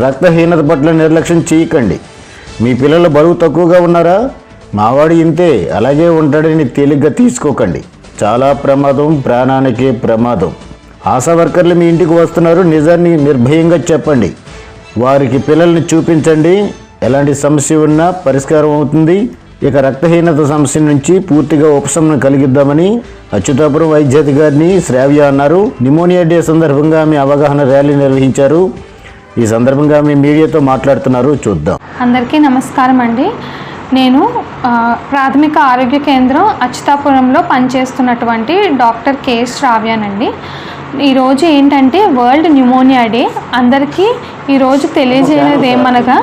రక్తహీనత పట్ల నిర్లక్ష్యం చేయకండి. మీ పిల్లలు బరువు తక్కువగా ఉన్నారా? మావాడు ఇంతే అలాగే ఉంటాడని తేలిగ్గా తీసుకోకండి. చాలా ప్రమాదం ప్రాణానికే ప్రమాదం. ఆశా వర్కర్లు మీ ఇంటికి వస్తున్నారు నిజాన్ని నిర్భయంగా చెప్పండి. వారికి పిల్లల్ని చూపించండి. ఎలాంటి సమస్య ఉన్నా పరిష్కారం అవుతుంది. ఇక రక్తహీనత సమస్య నుంచి పూర్తిగా ఉపశమనం కలిగిద్దామని అచ్యుతాపురం వైద్యాధికారిని శ్రావ్య అన్నారు. నిమోనియా డే సందర్భంగా ఆమె అవగాహన ర్యాలీ నిర్వహించారు. ఈ సందర్భంగా ఆమె మీడియాతో మాట్లాడుతున్నారు చూద్దాం. అందరికీ నమస్కారం అండి. నేను ప్రాథమిక ఆరోగ్య కేంద్రం అచ్యుతాపురంలో పనిచేస్తున్నటువంటి డాక్టర్ కె శ్రావ్యానండి. ఈరోజు ఏంటంటే వరల్డ్ న్యూమోనియా డే. అందరికీ ఈరోజు తెలియజేయలేదు ఏమనగా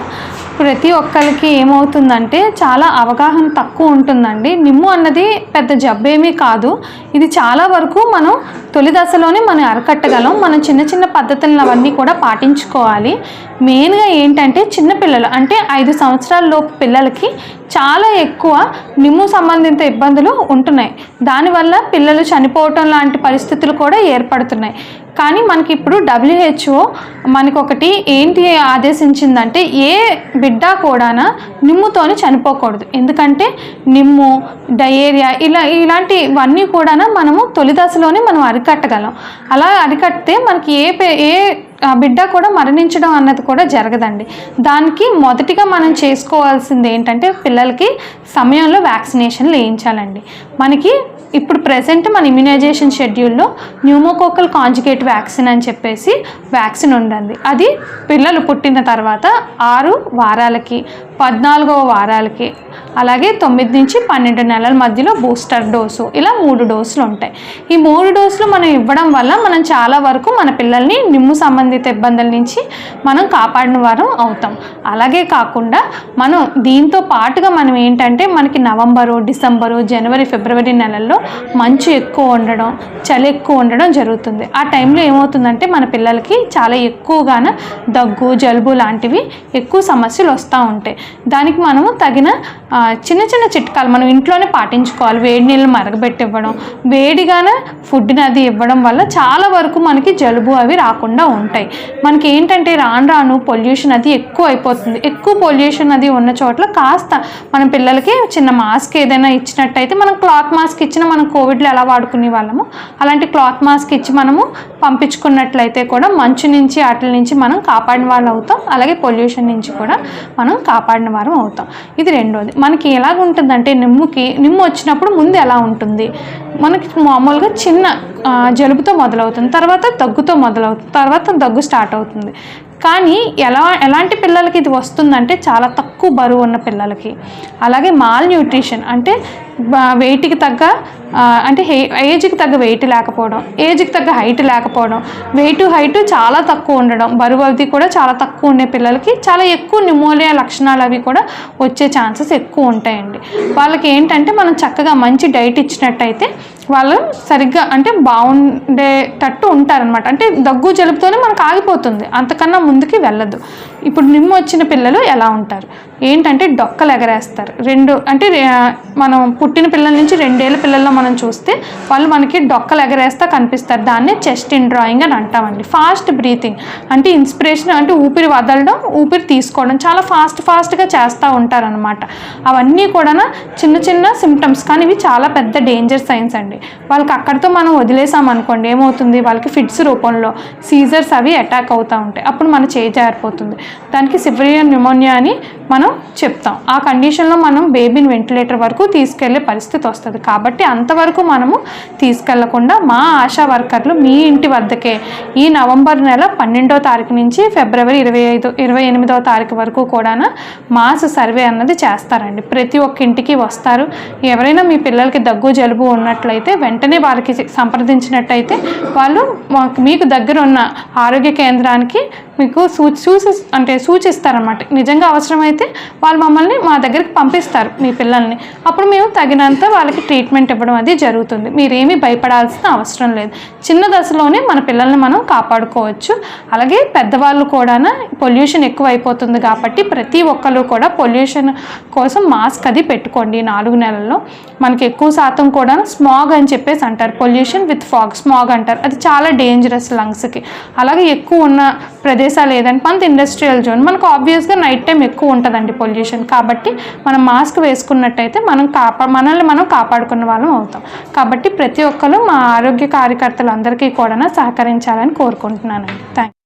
ప్రతి ఒక్కరికి ఏమవుతుందంటే చాలా అవగాహన తక్కువ ఉంటుందండి. నిమ్ము అన్నది పెద్ద జబ్బేమీ కాదు. ఇది చాలా వరకు మనం తొలి దశలోనే మనం అరకట్టగలం. మనం చిన్న చిన్న పద్ధతులను అవన్నీ కూడా పాటించుకోవాలి. మెయిన్గా ఏంటంటే చిన్నపిల్లలు అంటే ఐదు సంవత్సరాల లోపు పిల్లలకి చాలా ఎక్కువ నిమ్ము సంబంధిత ఇబ్బందులు ఉంటున్నాయి. దానివల్ల పిల్లలు చనిపోవటం లాంటి పరిస్థితులు కూడా ఏర్పడుతున్నాయి. కానీ మనకి ఇప్పుడు డబ్ల్యూహెచ్ఓ మనకు ఒకటి ఏంటి ఆదేశించిందంటే ఏ బిడ్డ కూడాన నిమ్ముతోనే చనిపోకూడదు. ఎందుకంటే నిమ్ము డయేరియా ఇలా ఇలాంటివన్నీ కూడా మనము తొలి దశలోనే మనం అరికట్టగలం. అలా అరికట్టితే మనకి ఏ పే- ఏ బిడ్డ కూడా మరణించడం అన్నది కూడా జరగదండి. దానికి మొదటిగా మనం చేసుకోవాల్సింది ఏంటంటే పిల్లలకి సమయంలో వ్యాక్సినేషన్లు వేయించాలండి మనకి ఇప్పుడు ప్రజెంట్ మన ఇమ్యునైజేషన్ షెడ్యూల్లో న్యూమోకోకల్ కాంజుగేట్ వ్యాక్సిన్ అని చెప్పేసి వ్యాక్సిన్ ఉండండి అది పిల్లలు పుట్టిన తర్వాత ఆరు వారాలకి పద్నాలుగవ వారాలకి అలాగే తొమ్మిది నుంచి పన్నెండు నెలల మధ్యలో బూస్టర్ డోసు ఇలా మూడు డోసులు ఉంటాయి. ఈ మూడు డోసులు మనం ఇవ్వడం వల్ల మనం చాలా వరకు మన పిల్లల్ని నిమ్ము సంబంధించి సంబంధిత ఇబ్బందుల నుంచి మనం కాపాడిన వారం అవుతాం. అలాగే కాకుండా మనం దీంతో పాటుగా మనం ఏంటంటే మనకి నవంబరు డిసెంబరు జనవరి ఫిబ్రవరి నెలల్లో మంచు ఎక్కువ ఉండడం చలి ఎక్కువ ఉండడం జరుగుతుంది. ఆ టైంలో ఏమవుతుందంటే మన పిల్లలకి చాలా ఎక్కువగాన దగ్గు జలుబు లాంటివి ఎక్కువ సమస్యలు వస్తూ ఉంటాయి. దానికి మనము తగిన చిన్న చిన్న చిట్కాలు మనం ఇంట్లోనే పాటించుకోవాలి. వేడి నీళ్ళు మరగబెట్టి ఇవ్వడం వేడిగానే ఫుడ్ని అది ఇవ్వడం వల్ల చాలా వరకు మనకి జలుబు అవి రాకుండా ఉంటాయి. మనకి ఏంటంటే రాను రాను పొల్యూషన్ అది ఎక్కువ అయిపోతుంది. ఎక్కువ పొల్యూషన్ అది ఉన్న చోట్ల కాస్త మన పిల్లలకి చిన్న మాస్క్ ఏదైనా ఇచ్చినట్టయితే మనం క్లాత్ మాస్క్ ఇచ్చిన మనం కోవిడ్లో ఎలా వాడుకునే వాళ్ళము? అలాంటి క్లాత్ మాస్క్ ఇచ్చి మనము పంపించుకున్నట్లయితే కూడా మంచు నుంచి వాటి నుంచి మనం కాపాడిన వాళ్ళు అవుతాం. అలాగే పొల్యూషన్ నుంచి కూడా మనం కాపాడిన వారం అవుతాం. ఇది రెండోది. మనకి ఎలాగ ఉంటుందంటే నిమ్ముకి నిమ్ము వచ్చినప్పుడు ముందు ఎలా ఉంటుంది? మనకి మామూలుగా చిన్న జలుబుతో మొదలవుతుంది. తర్వాత దగ్గుతో మొదలవుతుంది. తర్వాత దగ్గు స్టార్ట్ అవుతుంది. కానీ ఎలా ఎలాంటి పిల్లలకి ఇది వస్తుందంటే చాలా తక్కువ బరువు ఉన్న పిల్లలకి. అలాగే మాల్ న్యూట్రిషన్ అంటే వెయిట్కి తగ్గ అంటే హే ఏజ్కి తగ్గ వెయిట్ లేకపోవడం ఏజ్కి తగ్గ హైట్ లేకపోవడం వెయిట్ హైట్ చాలా తక్కువ ఉండడం బరువు అది కూడా చాలా తక్కువ ఉండే పిల్లలకి చాలా ఎక్కువ న్యూమోనియా లక్షణాలు అవి కూడా వచ్చే ఛాన్సెస్ ఎక్కువ ఉంటాయండి. వాళ్ళకి ఏంటంటే మనం చక్కగా మంచి డైట్ ఇచ్చినట్టయితే వాళ్ళు సరిగ్గా అంటే బాగుండేటట్టు ఉంటారనమాట అంటే దగ్గు జలుబుతోనే మనకు ఆగిపోతుంది. అంతకన్నా ముందుకి వెళ్ళదు. ఇప్పుడు నిమ్ము వచ్చిన పిల్లలు ఎలా ఉంటారు? ఏంటంటే డొక్కలు ఎగరేస్తారు. రెండు అంటే మనం పుట్టిన పిల్లల నుంచి రెండేళ్ళ పిల్లల్లో మనం చూస్తే వాళ్ళు మనకి డొక్కలు ఎగరేస్తా కనిపిస్తారు. దాన్నే చెస్ట్ ఇన్ డ్రాయింగ్ అని అంటామండి. ఫాస్ట్ బ్రీతింగ్ అంటే ఇన్స్పిరేషన్ అంటే ఊపిరి వదలడం ఊపిరి తీసుకోవడం చాలా ఫాస్ట్ ఫాస్ట్గా చేస్తూ ఉంటారనమాట అవన్నీ కూడా చిన్న చిన్న సిమ్టమ్స్ కానీ ఇవి చాలా పెద్ద డేంజర్ సైన్స్ అండి. వాళ్ళకి అక్కడితో మనం వదిలేసాం అనుకోండి ఏమవుతుంది? వాళ్ళకి ఫిట్స్ రూపంలో సీజర్స్ అవి అటాక్ అవుతూ ఉంటాయి. అప్పుడు మన చేయి జారిపోతుంది. దానికి సివిరియన్ న్యూమోనియా అని మనం చెప్తాం. ఆ కండిషన్లో మనం బేబీని వెంటిలేటర్ వరకు తీసుకెళ్ళే పరిస్థితి వస్తుంది. కాబట్టి అంతవరకు మనము తీసుకెళ్ళకుండా మా ఆశా వర్కర్లు మీ ఇంటి వద్దకే ఈ నవంబర్ నెల పన్నెండో తారీఖు నుంచి ఫిబ్రవరి ఇరవై ఐదు ఇరవై ఎనిమిదవ తారీఖు వరకు కూడా మాస్ సర్వే అన్నది చేస్తారండి. ప్రతి ఒక్క ఇంటికి వస్తారు. ఎవరైనా మీ పిల్లలకి దగ్గు జలుబు ఉన్నట్లయితే వెంటనే వారికి సంప్రదించినట్టయితే వాళ్ళు మీకు దగ్గర ఉన్న ఆరోగ్య కేంద్రానికి మీకు సూచి చూసి అంటే సూచిస్తారనమాట నిజంగా అవసరమైతే వాళ్ళు మమ్మల్ని మా దగ్గరికి పంపిస్తారు మీ పిల్లల్ని. అప్పుడు మేము తగినంత వాళ్ళకి ట్రీట్మెంట్ ఇవ్వడం అది జరుగుతుంది. మీరేమీ భయపడాల్సిన అవసరం లేదు. చిన్న దశలోనే మన పిల్లల్ని మనం కాపాడుకోవచ్చు. అలాగే పెద్దవాళ్ళు కూడా పొల్యూషన్ ఎక్కువ అయిపోతుంది కాబట్టి ప్రతి ఒక్కరు కూడా పొల్యూషన్ కోసం మాస్క్ అది పెట్టుకోండి నాలుగు నెలల్లో. మనకి ఎక్కువ శాతం కూడా స్మాగ్ అని చెప్పేసి అంటారు. పొల్యూషన్ విత్ ఫాగ్ స్మాగ్ అంటారు. అది చాలా డేంజరస్ లంగ్స్కి. అలాగే ఎక్కువ ఉన్న ప్రదేశాలు ఏదంటే మనది ఇండస్ట్రియల్ జోన్ మనకు ఆబ్వియస్గా నైట్ టైం ఎక్కువ ఉంటుందండి పొల్యూషన్ కాబట్టి మనం మాస్క్ వేసుకున్నట్టయితే మనం కాపా మనల్ని మనం కాపాడుకున్న వాళ్ళం అవుతాం. కాబట్టి ప్రతి ఒక్కరు మా ఆరోగ్య కార్యకర్తలు అందరికీ కూడా సహకరించాలని కోరుకుంటున్నానండి. థ్యాంక్